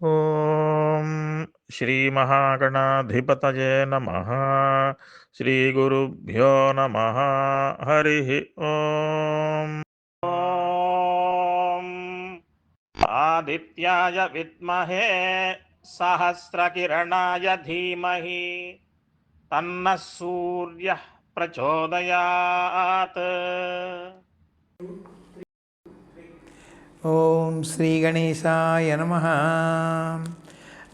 ఓం శ్రీ మహాగణాధిపతయే నమ శ్రీ గురుభ్యో నమ హరి ఓం ఓం ఆదిత్యాయ విద్మహే సహస్రకిరణాయ ధీమహి తన్న సూర్య ప్రచోదయాత్ ఓం శ్రీ గణేశాయ నమ.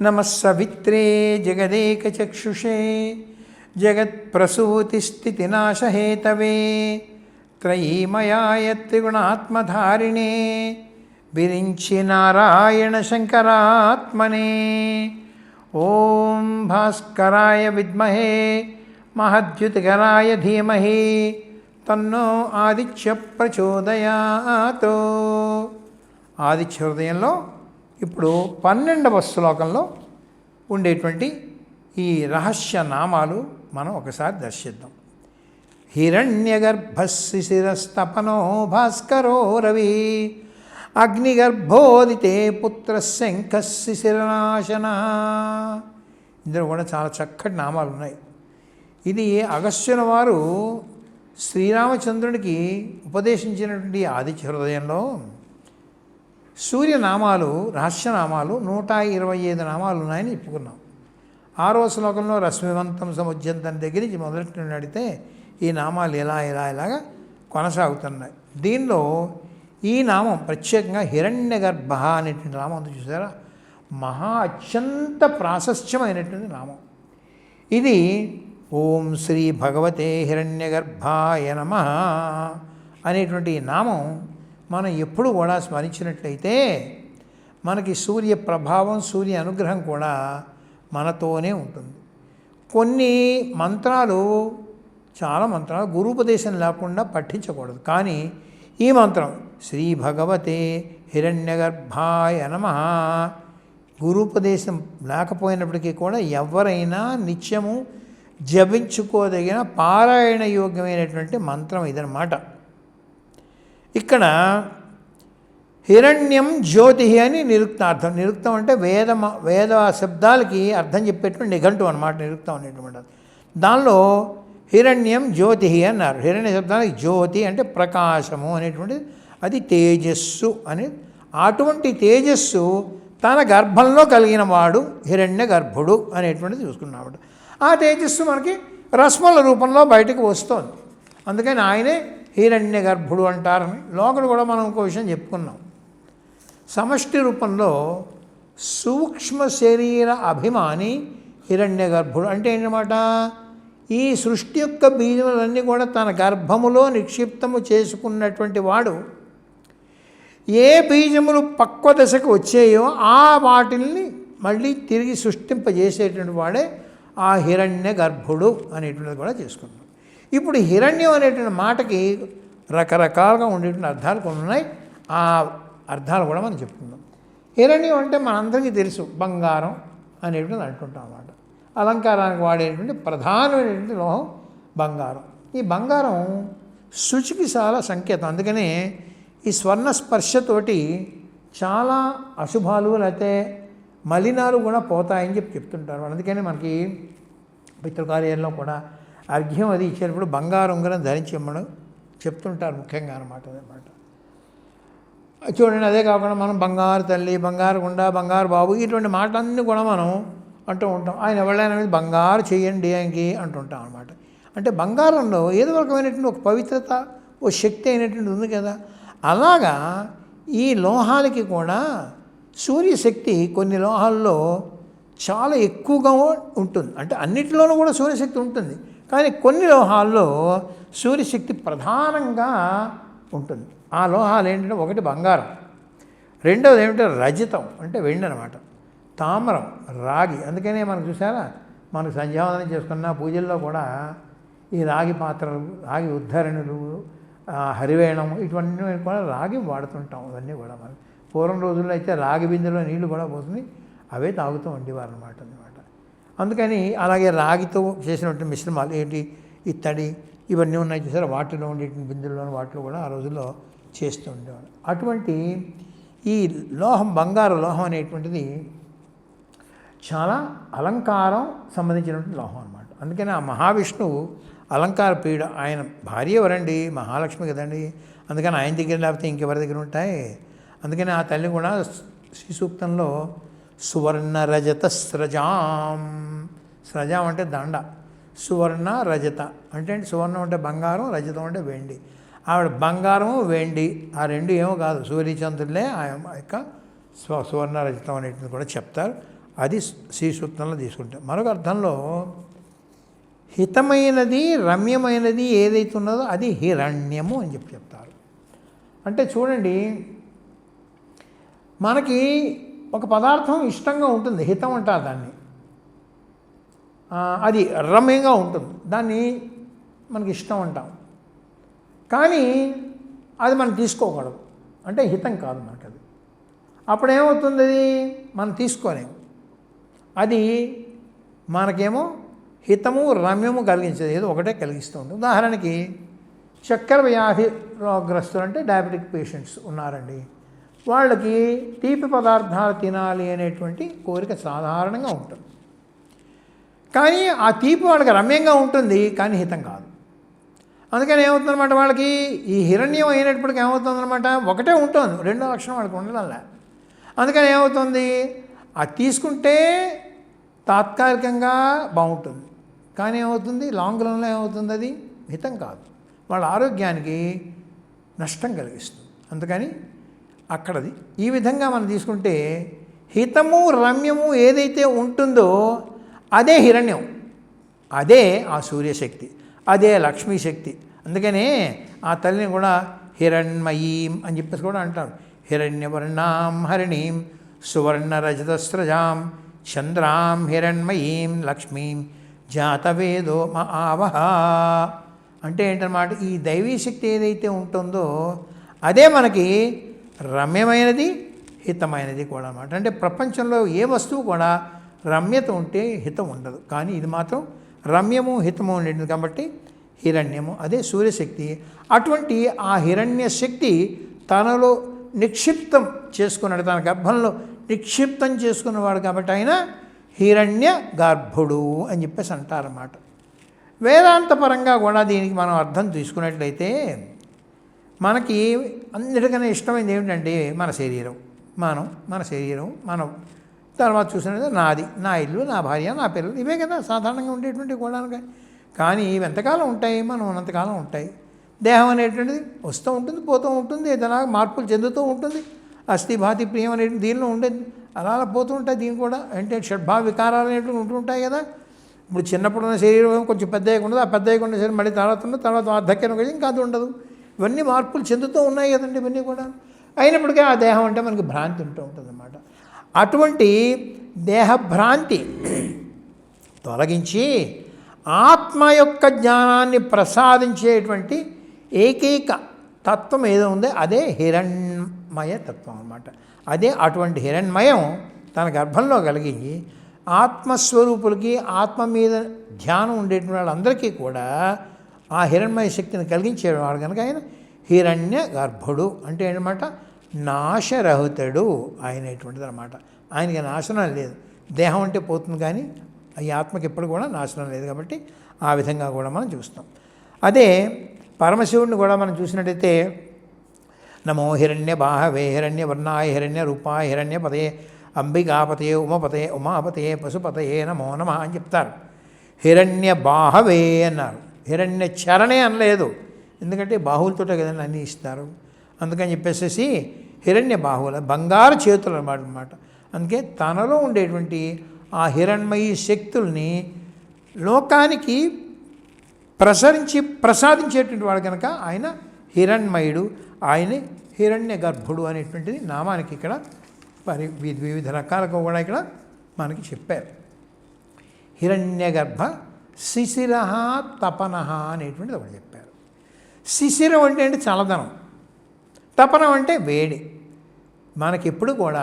నమ సవిత్రే జగదేకచక్షుషే జగత్ప్రసూతిస్థితినాశహేతవే త్రయీమయాయ త్రిగుణాత్మధారిణే విరించి నారాయణ శంకరాత్మనే ఓం భాస్కరాయ విద్మహే మహద్యుతికరాయ ధీమహి తన్నో ఆదిత్య హృదయంలో ఇప్పుడు పన్నెండవ శ్లోకంలో ఉండేటువంటి ఈ రహస్య నామాలు మనం ఒకసారి దర్శిద్దాం. హిరణ్యగర్భశిశిరస్తపనో భాస్కరో రవి అగ్నిగర్భోదితే పుత్ర శంఖశిశిరనాశన ఇందులో కూడా చాలా చక్కటి నామాలు ఉన్నాయి. ఇది అగస్త్యుల వారు శ్రీరామచంద్రుడికి ఉపదేశించినటువంటి ఆదిత్య హృదయంలో సూర్యనామాలు రహస్యనామాలు నూట ఇరవై ఐదు నామాలు ఉన్నాయని చెప్పుకున్నాం. ఆరో శ్లోకంలో రశ్మివంతం సముద్యంతం దగ్గర నుంచి మొదటి అడిగితే ఈ నామాలు ఇలా ఇలా ఇలాగా కొనసాగుతున్నాయి. దీనిలో ఈ నామం ప్రత్యేకంగా హిరణ్య గర్భ అనేటువంటి నామం ఉంది చూసారా? మహా అత్యంత ప్రాశస్త్యమైనటువంటి నామం. ఇది ఓం శ్రీ భగవతే హిరణ్య గర్భాయ నమ అనేటువంటి ఈ నామం మనం ఎప్పుడు కూడా స్మరించినట్లయితే మనకి సూర్య ప్రభావం సూర్య అనుగ్రహం కూడా మనతోనే ఉంటుంది. కొన్ని మంత్రాలు చాలా మంత్రాలు గురుపదేశం లేకుండా పఠించకూడదు. కానీ ఈ మంత్రం శ్రీ భగవతే హిరణ్యగర్భాయ నమ గురుపదేశం లేకపోయినప్పటికీ కూడా ఎవరైనా నిత్యము జపించుకోదగిన పారాయణ యోగ్యమైనటువంటి మంత్రం ఇదనమాట ఇక్కడ హిరణ్యం జ్యోతి అని నిరుక్తార్థం నిరుక్తం అంటే వేద వేద శబ్దాలకి అర్థం చెప్పేటువంటి నిఘంటు అనమాట నిరుక్తం అనేటువంటి దానిలో హిరణ్యం జ్యోతి అన్నారు. హిరణ్య శబ్దానికి జ్యోతి అంటే ప్రకాశము అనేటువంటిది. అది తేజస్సు అని. అటువంటి తేజస్సు తన గర్భంలో కలిగిన వాడు హిరణ్య గర్భుడు అనేటువంటిది చూసుకున్నాడు ఆ తేజస్సు మనకి రస్మల రూపంలో బయటకు వస్తుంది. అందుకని ఆయనే హిరణ్య గర్భుడు అంటారని లోకలు కూడా మనం ఇంకో విషయం చెప్పుకున్నాం. సమష్టి రూపంలో సూక్ష్మ శరీర అభిమాని హిరణ్య గర్భుడు అంటే ఏంటన్నమాట? ఈ సృష్టి యొక్క బీజములన్నీ కూడా తన గర్భములో నిక్షిప్తము చేసుకున్నటువంటి వాడు. ఏ బీజములు పక్వ దశకు వచ్చాయో ఆ వాటిల్ని మళ్ళీ తిరిగి సృష్టింపజేసేటువంటి వాడే ఆ హిరణ్య గర్భుడు అనేటువంటిది కూడా చేసుకున్నాం. ఇప్పుడు హిరణ్యం అనేటువంటి మాటకి రకరకాలుగా ఉండేటువంటి అర్థాలు కొన్ని ఉన్నాయి. ఆ అర్థాలు కూడా మనం చెప్పుకుందాం. హిరణ్యం అంటే మనందరికీ తెలుసు బంగారం అనేటువంటిది అంటుంటాం అన్నమాట. అలంకారానికి వాడేటువంటి ప్రధానమైనటువంటి లోహం బంగారం. ఈ బంగారం శుచికి చాలా సంకేతం. అందుకనే ఈ స్వర్ణ స్పర్శతోటి చాలా అశుభాలు లేకపోతే మలినాలు కూడా పోతాయని చెప్పి చెప్తుంటారు. అందుకని మనకి పితృకార్యాల్లో కూడా అర్ఘ్యం అది ఇచ్చేటప్పుడు బంగారు ఉంగరం ధరించి ఇమ్మడం చెప్తుంటారు ముఖ్యంగా అనమాట అనమాట చూడండి అదే కాకుండా మనం బంగారు తల్లి బంగారు గుండా బంగారు బాబు ఇటువంటి మాటలన్నీ కూడా మనం అంటూ ఉంటాం. ఆయన ఎవరైనా బంగారు చేయండి ఆయనకి అంటుంటాం అనమాట అంటే బంగారంలో ఏదో రకమైనటువంటి ఒక పవిత్రత ఓ శక్తి అయినటువంటి ఉంది కదా. అలాగా ఈ లోహాలకి కూడా సూర్యశక్తి కొన్ని లోహాల్లో చాలా ఎక్కువగా ఉంటుంది. అంటే అన్నిటిలోనూ కూడా సూర్యశక్తి ఉంటుంది. కానీ కొన్ని లోహాల్లో సూర్యశక్తి ప్రధానంగా ఉంటుంది. ఆ లోహాలు ఏంటంటే ఒకటి బంగారం రెండవది ఏమిటంటే రజితం అంటే వెండి అనమాట తామరం రాగి అందుకనే మనం చూసారా? మనకు సంధ్యావందనం చేసుకున్న పూజల్లో కూడా ఈ రాగి పాత్రలు రాగి ఉద్ధరణులు హరివేణం ఇటువంటి కూడా రాగి వాడుతుంటాం అవన్నీ కూడా మనం. పూర్వం రోజుల్లో అయితే రాగి బిందెలో నీళ్ళు కూడా పోతుంది అవే తాగుతూ ఉండేవారు అనమాట అందుకని అలాగే రాగితో చేసినటువంటి మిశ్రమాలు ఏంటి? ఇత్తడి ఇవన్నీ ఉన్నాయి చూసారా? వాటిలో ఉండేటువంటి బిందెల్లో వాటిలో కూడా ఆ రోజుల్లో చేస్తూ ఉండేవాడు అటువంటి ఈ లోహం బంగారు లోహం అనేటువంటిది చాలా అలంకారం సంబంధించినటువంటి లోహం అనమాట అందుకని ఆ మహావిష్ణువు అలంకార పీడ ఆయన భార్య ఎవరండి? మహాలక్ష్మి కదండి. అందుకని ఆయన దగ్గర లేకపోతే ఇంకెవరి దగ్గర ఉంటాయి? అందుకని ఆ తల్లి కూడా శ్రీ సూక్తంలో సువర్ణ రజత స్రజాం. స్రజాం అంటే దండ. సువర్ణ రజత. అంటే సువర్ణం అంటే బంగారం రజతం అంటే వెండి. ఆవిడ బంగారం వెండి. ఆ రెండు ఏమో కాదు. సూర్యచంద్రులే ఆ యొక్క స్వ సువర్ణ రజతం అనేటిది కూడా చెప్తారు. అది శ్రీ సూత్రంలో తీసుకుంటాం. మరొక అర్థంలో హితమైనది రమ్యమైనది ఏదైతే ఉన్నదో అది హిరణ్యము అని చెప్పి చెప్తారు. అంటే చూడండి మనకి ఒక పదార్థం ఇష్టంగా ఉంటుంది హితం అంటారు దాన్ని. అది రమ్యంగా ఉంటుంది. దాన్ని మనకి ఇష్టం అంటాం. కానీ అది మనం తీసుకోకూడదు. అంటే హితం కాదు మనకు అది అప్పుడు ఏమవుతుంది అది మనం తీసుకోలేము అది మనకేమో హితము రమ్యము కలిగించేది. ఏదో ఒకటే కలిగిస్తూ ఉంటుంది. ఉదాహరణకి చక్కెర వ్యాధి రోగ్రస్తులు అంటే డయాబెటిక్ పేషెంట్స్ ఉన్నారండి. వాళ్ళకి తీపి పదార్థాలు తినాలి అనేటువంటి కోరిక సాధారణంగా ఉంటుంది. కానీ ఆ తీపి వాళ్ళకి రమ్యంగా ఉంటుంది కానీ హితం కాదు. అందుకని ఏమవుతుందన్నమాట వాళ్ళకి? ఈ హిరణ్యం అయినప్పటికీ ఏమవుతుందన్నమాట? ఒకటే ఉంటుంది రెండో లక్షణం వాళ్ళకి ఉండడంలే. అందుకని ఏమవుతుంది? అది తీసుకుంటే తాత్కాలికంగా బాగుంటుంది. కానీ ఏమవుతుంది? లాంగ్ రన్లో ఏమవుతుంది అది? హితం కాదు. వాళ్ళ ఆరోగ్యానికి నష్టం కలిగిస్తుంది. అందుకని అక్కడది. ఈ విధంగా మనం తీసుకుంటే హితము రమ్యము ఏదైతే ఉంటుందో అదే హిరణ్యం అదే ఆ సూర్యశక్తి అదే లక్ష్మీ శక్తి. అందుకనే ఆ తల్లిని కూడా హిరణ్మయీం అని చెప్పేసి కూడా అంటారు. హిరణ్యవర్ణాం హరిణీం సువర్ణ రజతస్రజాం చంద్రాం హిరణ్మయీం లక్ష్మీం జాతవేదో మా ఆవహ. అంటే ఏంటన్నమాట? ఈ దైవీ శక్తి ఏదైతే ఉంటుందో అదే మనకి రమ్యమైనది హితమైనది కూడా అనమాట అంటే ప్రపంచంలో ఏ వస్తువు కూడా రమ్యత ఉంటే హితం ఉండదు. కానీ ఇది మాత్రం రమ్యము హితము ఉండేది కాబట్టి హిరణ్యము అదే సూర్యశక్తి. అటువంటి ఆ హిరణ్య శక్తి తనలో నిక్షిప్తం చేసుకున్నాడు. తన గర్భంలో నిక్షిప్తం చేసుకున్నవాడు కాబట్టి ఆయన హిరణ్య గర్భుడు అని చెప్పేసి అంటారన్నమాట. వేదాంతపరంగా కూడా దీనికి మనం అర్థం తీసుకున్నట్లయితే మనకి అన్నిటికన్నా ఇష్టమైనది ఏమిటంటే మన శరీరం. మనం మన శరీరం మనం. తర్వాత చూసినది నాది. నా ఇల్లు నా భార్య నా పిల్లలు ఇవే కదా సాధారణంగా ఉండేటువంటి కూడా కానీ ఇవి ఎంతకాలం ఉంటాయి? మనం ఉన్నంతకాలం ఉంటాయి. దేహం అనేటువంటిది వస్తూ ఉంటుంది పోతూ ఉంటుంది ఏదైనా మార్పులు చెందుతూ ఉంటుంది. అస్థి భాతి ప్రియం అనేటువంటి దీనిలో ఉండేది. అలా అలా పోతూ ఉంటాయి దీని కూడా. అంటే షడ్భావ వికారాలు అనేటువంటి ఉంటుంటాయి కదా. ఇప్పుడు చిన్నప్పుడు ఉన్న శరీరం కొంచెం పెద్ద ఉండదు. ఆ పెద్ద అయ్యకుండా శరీరం మళ్ళీ తర్వాత ఉండదు తర్వాత వార్ధక్యం ఇంకా అది ఉండదు. ఇవన్నీ మార్పులు చెందుతూ ఉన్నాయి కదండి ఇవన్నీ కూడా. అయినప్పటికీ ఆ దేహం అంటే మనకి భ్రాంతి ఉంటూ ఉంటుంది అన్నమాట అటువంటి దేహభ్రాంతి తొలగించి ఆత్మ యొక్క జ్ఞానాన్ని ప్రసాదించేటువంటి ఏకైక తత్వం ఏదో ఉందో అదే హిరణ్మయ తత్వం అనమాట అదే అటువంటి హిరణ్మయం తన గర్భంలో కలిగి ఆత్మస్వరూపులకి ఆత్మ మీద ధ్యానం ఉండేటువంటి వాళ్ళందరికీ కూడా ఆ హిరణ్మయ శక్తిని కలిగించేవాడు కనుక ఆయన హిరణ్య గర్భుడు అంటే ఏంటన్నమాట? నాశరహితుడు ఆయన అనమాట ఆయనకి నాశనం లేదు. దేహం అంటే పోతుంది కానీ ఈ ఆత్మకి ఎప్పుడు కూడా నాశనం లేదు కాబట్టి ఆ విధంగా కూడా మనం చూస్తాం. అదే పరమశివుడిని కూడా మనం చూసినట్టయితే నమో హిరణ్య బాహవే హిరణ్య వర్ణాయ హిరణ్య రూపాయ హిరణ్య పదే అంబికాపతయే ఉమపతయే ఉమాపతే పశుపతయే నమో నమ అని చెప్తారు. హిరణ్య బాహవే అన్నారు. హిరణ్య చరణే అనలేదు. ఎందుకంటే బాహువులతో కదండి అన్నీ ఇస్తారు. అందుకని చెప్పేసేసి హిరణ్య బాహువుల బంగారు చేతులు అన్నమాట అనమాట అందుకే తనలో ఉండేటువంటి ఆ హిరణ్మయీ శక్తుల్ని లోకానికి ప్రసరించి ప్రసాదించేటువంటి వాడు కనుక ఆయన హిరణ్మయుడు ఆయన హిరణ్య గర్భుడు అనేటువంటిది నామానికి ఇక్కడ పరి వివిధ రకాలుగా కూడా ఇక్కడ మనకి చెప్పారు. హిరణ్య గర్భ శిశిర తపన అనేటువంటిది ఒకటి చెప్పారు. శిశిరం అంటే అంటే చల్లదనం. తపనం అంటే వేడి. మనకి ఎప్పుడు కూడా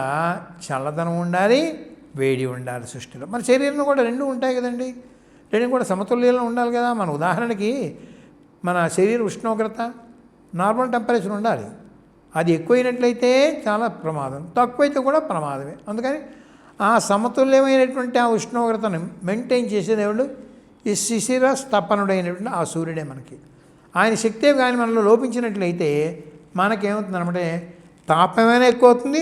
చల్లదనం ఉండాలి వేడి ఉండాలి సృష్టిలో. మన శరీరంలో కూడా రెండు ఉంటాయి కదండి. రెండు కూడా సమతుల్యంలో ఉండాలి కదా. మన ఉదాహరణకి మన శరీర ఉష్ణోగ్రత నార్మల్ టెంపరేచర్ ఉండాలి. అది ఎక్కువైనట్లయితే చాలా ప్రమాదం. తక్కువైతే కూడా ప్రమాదమే. అందుకని ఆ సమతుల్యమైనటువంటి ఆ ఉష్ణోగ్రతను మెయింటైన్ చేసేది ఈ శిశిర స్తపనుడైనటువంటి ఆ సూర్యుడే మనకి. ఆయన శక్తే కానీ మనలో లోపించినట్లయితే మనకేమవుతుంది తాపమైనా ఎక్కువ అవుతుంది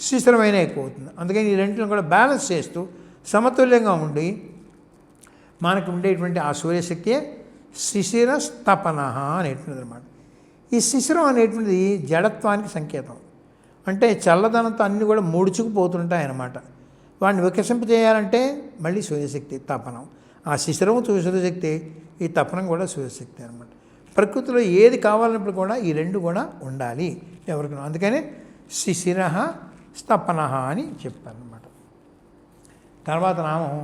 శిశిరమైనా ఎక్కువ అవుతుంది అందుకని ఈ రెంటిని కూడా బ్యాలెన్స్ చేస్తూ సమతుల్యంగా ఉండి మనకు ఉండేటువంటి ఆ సూర్యశక్తియే శిశిర స్తపన అనేటువంటిది అనమాట ఈ శిశిరం అనేటువంటిది జడత్వానికి సంకేతం. అంటే చల్లదనంతో అన్నీ కూడా ముడుచుకుపోతుంటాయి అన్నమాట వాడిని వికసింపజేయాలంటే మళ్ళీ సూర్యశక్తి తపనం ఆ శిశిరము సూర్యశక్తి ఈ తపనం కూడా సూర్యశక్తి అనమాట ప్రకృతిలో ఏది కావాలన్నప్పుడు కూడా ఈ రెండు కూడా ఉండాలి ఎవరికి అందుకనే శిశిర స్తపన అని చెప్పారనమాట తర్వాత నామం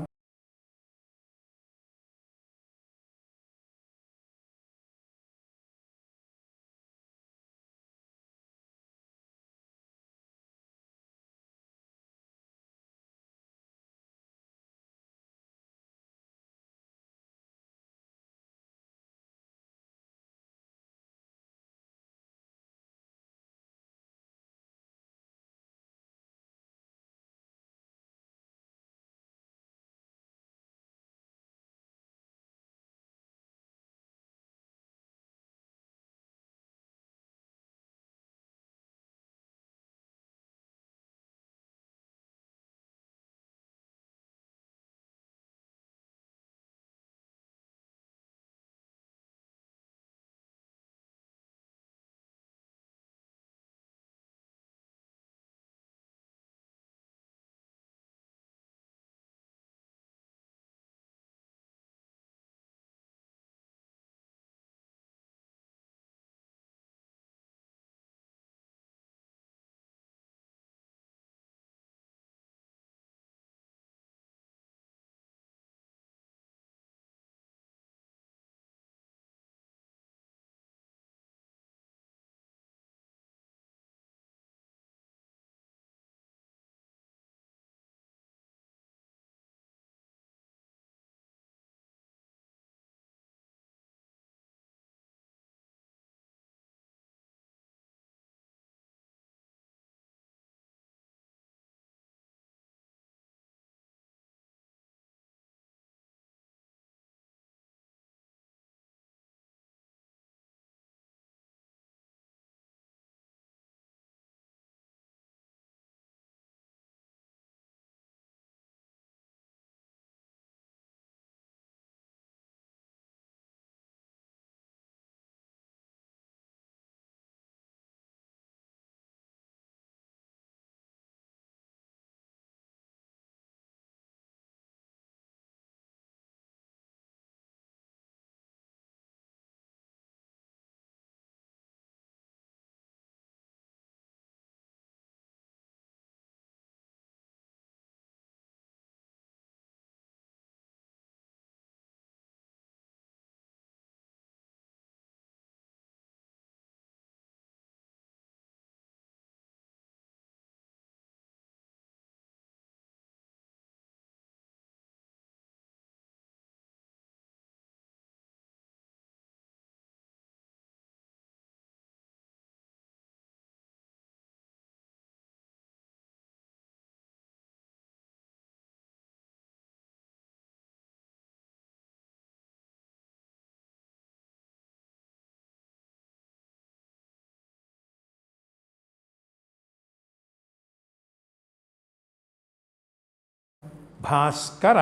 భాస్కర.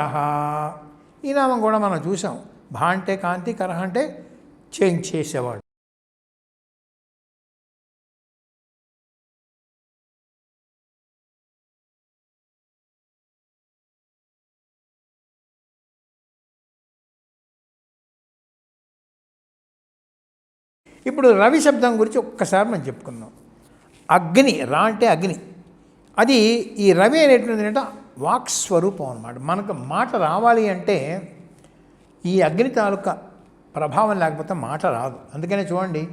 ఈ నామం కూడా మనం చూసాం. భా అంటే కాంతి కరహ అంటే చేంజ్ చేసేవాడు. ఇప్పుడు రవి శబ్దం గురించి ఒక్కసారి మనం చెప్పుకుందాం. అగ్ని రా అంటే అగ్ని. అది ఈ రవి అనేటువంటిది ఏంటంటే వాక్ స్వరూపం అనమాట మనకు మాట రావాలి అంటే ఈ అగ్ని తాలూకా ప్రభావం లేకపోతే మాట రాదు. అందుకనే చూడండి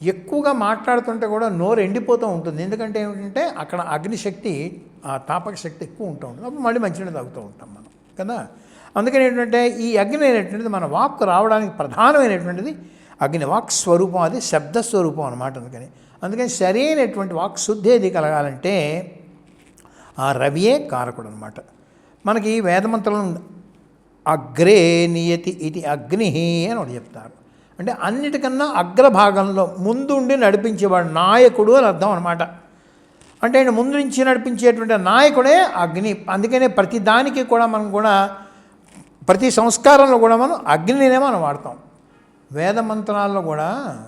ఎక్కువగా మాట్లాడుతుంటే కూడా నోరు ఎండిపోతూ ఉంటుంది. ఎందుకంటే ఏమిటంటే అక్కడ అగ్నిశక్తి ఆ తాపక శక్తి ఎక్కువ ఉంటూ ఉంటుంది. అప్పుడు మళ్ళీ మంచినీళ్ళు తాగుతూ ఉంటాం మనం కదా? అందుకని ఏంటంటే ఈ అగ్ని అనేటువంటిది మన వాక్ రావడానికి ప్రధానమైనటువంటిది అగ్ని వాక్ స్వరూపం అది శబ్ద స్వరూపం అనమాట అందుకని అందుకని సరైనటువంటి వాక్ శుద్ధి ఏది కలగాలంటే ఆ రవియే కారకుడు అనమాట మనకి వేదమంత్రం అగ్రే నియతి ఇది అగ్ని అని ఒకటి చెప్తారు. అంటే అన్నిటికన్నా అగ్రభాగంలో ముందుండి నడిపించేవాడు నాయకుడు అని అర్థం అనమాట. అంటే ఆయన ముందు నుంచి నడిపించేటువంటి నాయకుడే అగ్ని. అందుకనే ప్రతి దానికి కూడా మనం కూడా ప్రతి సంస్కారంలో కూడా మనం అగ్నినే మనం వాడతాం. వేద మంత్రాల్లో కూడా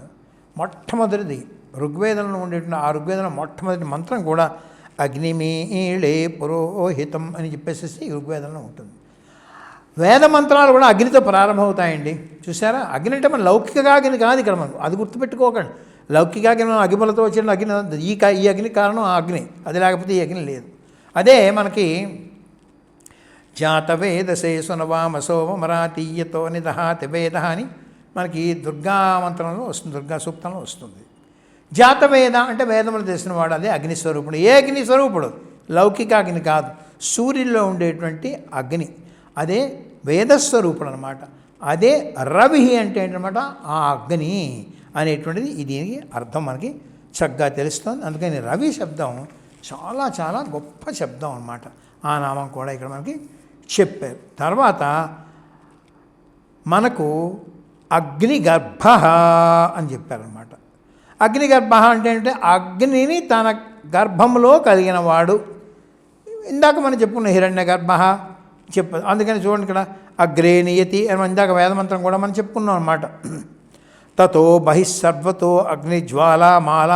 మొట్టమొదటిది ఋగ్వేదంలో ఉండేటువంటి ఆ ఋగ్వేదంలో మొట్టమొదటి మంత్రం కూడా అగ్నిమీళే పురోహితం అని చెప్పేసి ఋగ్వేదంలో ఉంటుంది. వేద మంత్రాలు కూడా అగ్నితో ప్రారంభమవుతాయండి. చూసారా అగ్ని అంటే మన లౌకిక అగ్ని కాదు ఇక్కడ మనం అది గుర్తుపెట్టుకోకండి. లౌకిక అగ్ని మనం అగ్నిమలతో వచ్చిన అగ్ని ఈ ఈ అగ్ని కారణం ఆ అగ్ని. అది లేకపోతే ఈ అగ్ని లేదు. అదే మనకి జాతవేదసే సునవామ సోమరాతీయతో నిదహాతి వేద అని మనకి దుర్గా మంత్రంలో వస్తుంది దుర్గా సూక్తంలో వస్తుంది. జాతవేద అంటే వేదములు తెలిసిన వాడు అదే అగ్ని స్వరూపుడు. ఏ అగ్ని స్వరూపుడు? లౌకిక అగ్ని కాదు. సూర్యుల్లో ఉండేటువంటి అగ్ని. అదే వేదస్వరూపుడు అనమాట అదే రవి అంటే ఏంటన్నమాట? ఆ అగ్ని అనేటువంటిది దీనికి అర్థం మనకి చక్కగా తెలుస్తుంది. అందుకని రవి శబ్దం చాలా చాలా గొప్ప శబ్దం అనమాట ఆ నామం కూడా ఇక్కడ మనకి చెప్పారు. తర్వాత మనకు అగ్నిగర్భ అని చెప్పారనమాట అగ్నిగర్భ అంటే అంటే అగ్నిని తన గర్భంలో కలిగిన వాడు ఇందాక మనం చెప్పుకున్న హిరణ్య గర్భ చెప్ప అందుకని చూడండి ఇక్కడ అగ్రే నియతి అని ఇందాక వేదమంత్రం కూడా మనం చెప్పుకున్నాం అనమాట తతో బహిస్సర్వతో అగ్నిజ్వాల మాల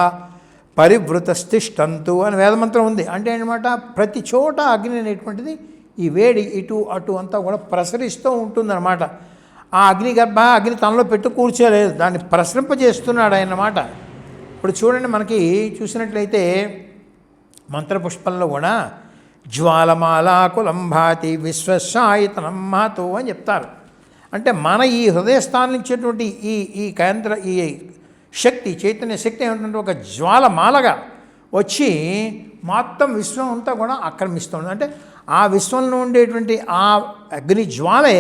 పరివృతస్థిష్టంతు అని వేదమంత్రం ఉంది. అంటే అనమాట ప్రతి చోట అగ్ని అనేటువంటిది ఈ వేడి ఇటు అటు అంతా కూడా ప్రసరిస్తూ ఉంటుందన్నమాట. ఆ అగ్ని గర్భ అగ్ని తనలో పెట్టు కూర్చోలేదు దాన్ని ప్రసరింపజేస్తున్నాడు ఆయన అన్నమాట ఇప్పుడు చూడండి మనకి చూసినట్లయితే మంత్రపుష్పంలో కూడా జ్వాలమాలాకులం భాతి విశ్వశాయితనం మాతో అని చెప్తారు. అంటే మన ఈ హృదయస్థానం ఇచ్చేటువంటి ఈ ఈ కేంద్ర ఈ శక్తి చైతన్య శక్తి ఏమిటంటే ఒక జ్వాలమాలగా వచ్చి మొత్తం విశ్వం అంతా కూడా ఆక్రమిస్తుంది. అంటే ఆ విశ్వంలో ఉండేటువంటి ఆ అగ్ని జ్వాలే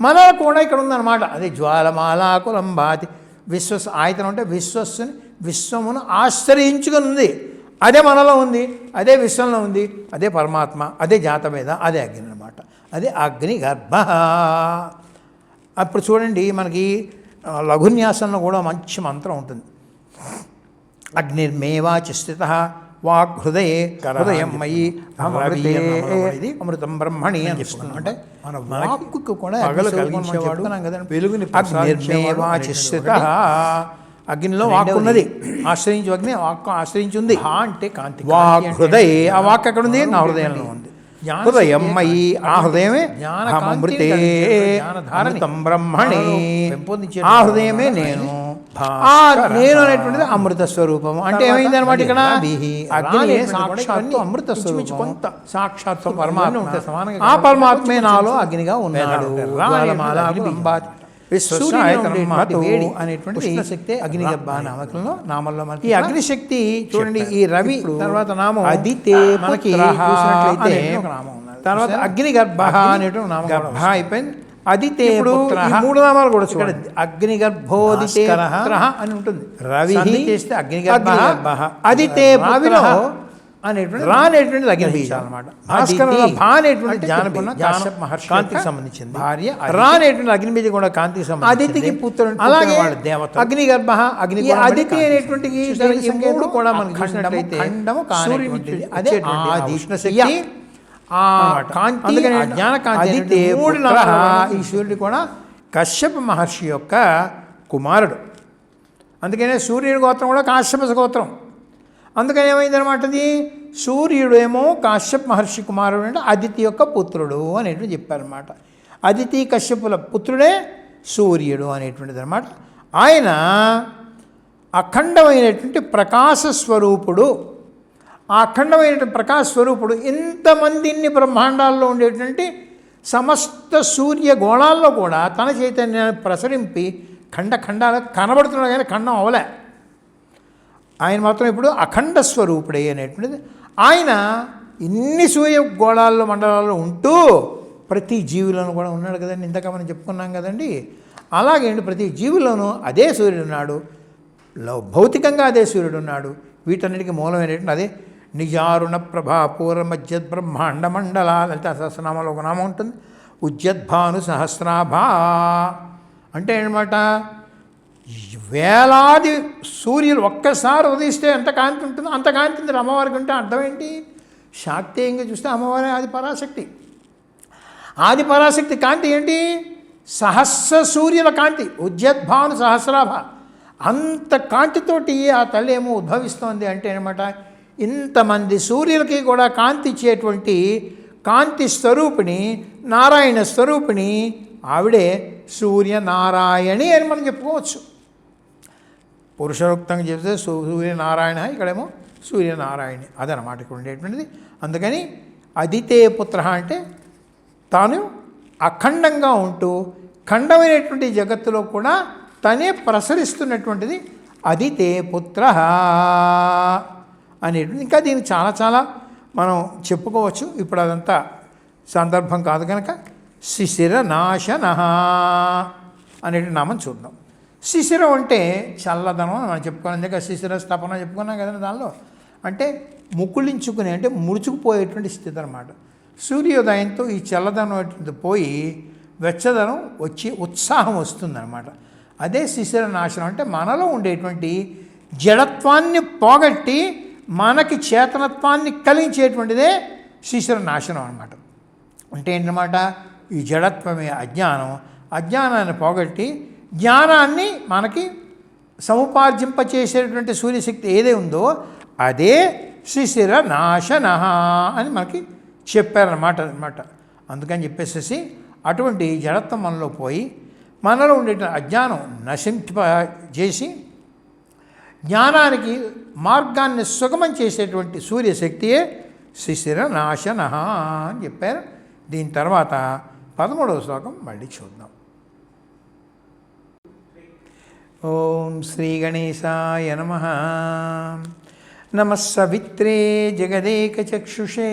మనలో కూడా ఇక్కడ ఉందన్నమాట. అది జ్వాలమాలాకులం భాతి విశ్వస్ ఆయతనం అంటే విశ్వస్సుని విశ్వమును ఆశ్రయించుకుని ఉంది అదే మనలో ఉంది అదే విశ్వంలో ఉంది అదే పరమాత్మ అదే జాత మీద అదే అగ్ని అనమాట అదే అగ్ని గర్భ. అప్పుడు చూడండి మనకి లఘున్యాసంలో కూడా మంచి మంత్రం ఉంటుంది. అగ్నిర్మేవాచి స్థిత. వాక్ హృదయే హృదయం మయి ఇది అమృతం బ్రహ్మణి అని చెప్తున్నాం అంటే మన వాక్కు కూడా పగలు కలిగించేవాడు వెలుగుని అగ్నిర్మేవాచి స్థిత అగ్నిలో వాక్ ఉన్నది ఆశ్రయించు అగ్ని వాక్ ఆశ్రయించుంది. హా అంటే కాంతి. వాక్ హృదయ ఆ వాక్ ఎక్కడ ఉంది నా హృదయంలో ఉంది. హృదయం మయి ఆ హృదయమే అమృతే. అమృతం బ్రహ్మణి. ఆ హృదయమే నేను. నేను అనేటువంటిది అమృత స్వరూపం అంటే ఏమైంది అనమాట ఇక్కడ? సాక్షాత్తు అమృత స్వరూపం కొంత సాక్షాత్తు పరమాత్మ. ఆ పరమాత్మే నాలో అగ్నిగా ఉన్నాడు. అనేటువంటి అగ్ని గర్భ నామకంలో నామంలో మనకి ఈ అగ్నిశక్తి చూడండి ఈ రవి తర్వాత నామం అదితే మనకి తర్వాత అగ్ని గర్భ అనేటువంటి నామం గర్భ అయిపోయింది. అదితే ఇప్పుడు మూడు నామాలు కూడా చూడండి. అగ్ని గర్భోదితే అని ఉంటుంది. రవి చేస్తే అగ్ని గర్భ అదితే రవిలో అనేటువంటి రా అనేటువంటిది అగ్ని బీజం అనమాట భా అనేటువంటి కాశ్యప మహర్షి కాంతికి సంబంధించింది. భార్య రా అనేటువంటి అగ్ని బీజం కూడా కాంతికి సంబంధించి అదితికి పుత్రుడు అలాగే దేవత. అగ్ని గర్భ అగ్ని అదితి అనేటువంటి కూడా మనకు చూసినట్లయితే అదే శక్తి ఆ కాంతి ఆ జ్ఞాన కాంతి మూడు ఈ సూర్యుడు కూడా కశ్యప మహర్షి యొక్క కుమారుడు. అందుకనే సూర్యుడి గోత్రం కూడా కాశ్యప గోత్రం. అందుకని అది? సూర్యుడేమో కాశ్యప్ మహర్షి కుమారుడు అంటే అదితి యొక్క పుత్రుడు అనేటువంటి చెప్పారనమాట అదితి కశ్యపుల పుత్రుడే సూర్యుడు అనేటువంటిది అనమాట ఆయన అఖండమైనటువంటి ప్రకాశ స్వరూపుడు. ఆ అఖండమైన ప్రకాశ స్వరూపుడు ఇంతమందిని బ్రహ్మాండాల్లో ఉండేటువంటి సమస్త సూర్య గోళాల్లో కూడా తన చైతన్యాన్ని ప్రసరింపి ఖండ ఖండాలు కనబడుతున్నాడు కానీ ఖండం అవలే. ఆయన మాత్రం ఇప్పుడు అఖండ స్వరూపుడే అనేటువంటిది. ఆయన ఇన్ని సూర్య గోళాల్లో మండలాల్లో ఉంటూ ప్రతి జీవిలోనూ కూడా ఉన్నాడు కదండి. ఇంతక మనం చెప్పుకున్నాం కదండి. అలాగే అండి ప్రతి జీవిలోనూ అదే సూర్యుడు ఉన్నాడు. భౌతికంగా అదే సూర్యుడు ఉన్నాడు. వీటన్నిటికీ మూలమైనటువంటి అదే నిజారుణ ప్రభాపూర పూర్వమజ్జద్ బ్రహ్మాండ మండల సహస్రనామాలో ఒక నామం ఉంటుంది. ఉజ్జద్భాను సహస్రాభా అంటే ఏంటన్నమాట? వేలాది సూర్యులు ఒక్కసారి ఉదయిస్తే ఎంత కాంతి ఉంటుందో అంత కాంతి ఉంది అమ్మవారికి ఉంటే అర్థం ఏంటి? శాక్తేయంగా చూస్తే అమ్మవారి ఆది పరాశక్తి. ఆది పరాశక్తి కాంతి ఏంటి? సహస్ర సూర్యుల కాంతి ఉజ్జద్భాను సహస్రాభ అంత కాంతితోటి ఆ తల్లి ఏమో ఉద్భవిస్తోంది అంటే అనమాట ఇంతమంది సూర్యులకి కూడా కాంతి ఇచ్చేటువంటి కాంతి స్వరూపిణి నారాయణ స్వరూపిణి ఆవిడే సూర్యనారాయణి అని మనం చెప్పుకోవచ్చు. పురుషోక్తంగా చెప్తే సూ- సూర్యనారాయణ ఇక్కడేమో సూర్యనారాయణి అదనమాట ఇక్కడ ఉండేటువంటిది. అందుకని అదితే పుత్ర అంటే తాను అఖండంగా ఉంటూ ఖండమైనటువంటి జగత్తులో కూడా తనే ప్రసరిస్తున్నటువంటిది అదితే పుత్ర. అనేటువంటి ఇంకా దీనికి చాలా చాలా మనం చెప్పుకోవచ్చు. ఇప్పుడు అదంతా సందర్భం కాదు కనుక. శిశిర నాశన అనేటువంటి నామం చూద్దాం. శిశిరం అంటే చల్లదనం అని మనం చెప్పుకున్నాం. అందుకే శిశిర స్థాపన చెప్పుకున్నాం కదండి దానిలో. అంటే ముకుళించుకునే అంటే ముడుచుకుపోయేటువంటి స్థితి అనమాట సూర్యోదయంతో ఈ చల్లదనం అటువంటిది పోయి వెచ్చదనం వచ్చి ఉత్సాహం వస్తుందన్నమాట అదే శిశిర నాశనం అంటే మనలో ఉండేటువంటి జడత్వాన్ని పోగొట్టి మనకి చేతనత్వాన్ని కలిగించేటువంటిదే శిశుర నాశనం అనమాట అంటే ఏంటన్నమాట? ఈ జడత్వమే అజ్ఞానం. అజ్ఞానాన్ని పోగొట్టి జ్ఞానాన్ని మనకి సముపార్జింపచేసేటువంటి సూర్యశక్తి ఏదే ఉందో అదే శిశిర నాశన అని మనకి చెప్పారన్నమాట అనమాట అందుకని చెప్పేసేసి అటువంటి జడత్వం మనలో పోయి మనలో ఉండే అజ్ఞానం నశింప చేసి జ్ఞానానికి మార్గాన్ని సుగమం చేసేటువంటి సూర్యశక్తియే శిశిర నాశన అని చెప్పారు. దీని తర్వాత పదమూడవ శ్లోకం మళ్ళీ చూద్దాం. ఓం శ్రీ గణేశాయ నమ. నమ సవిత్రే జగదేకచక్షుషే.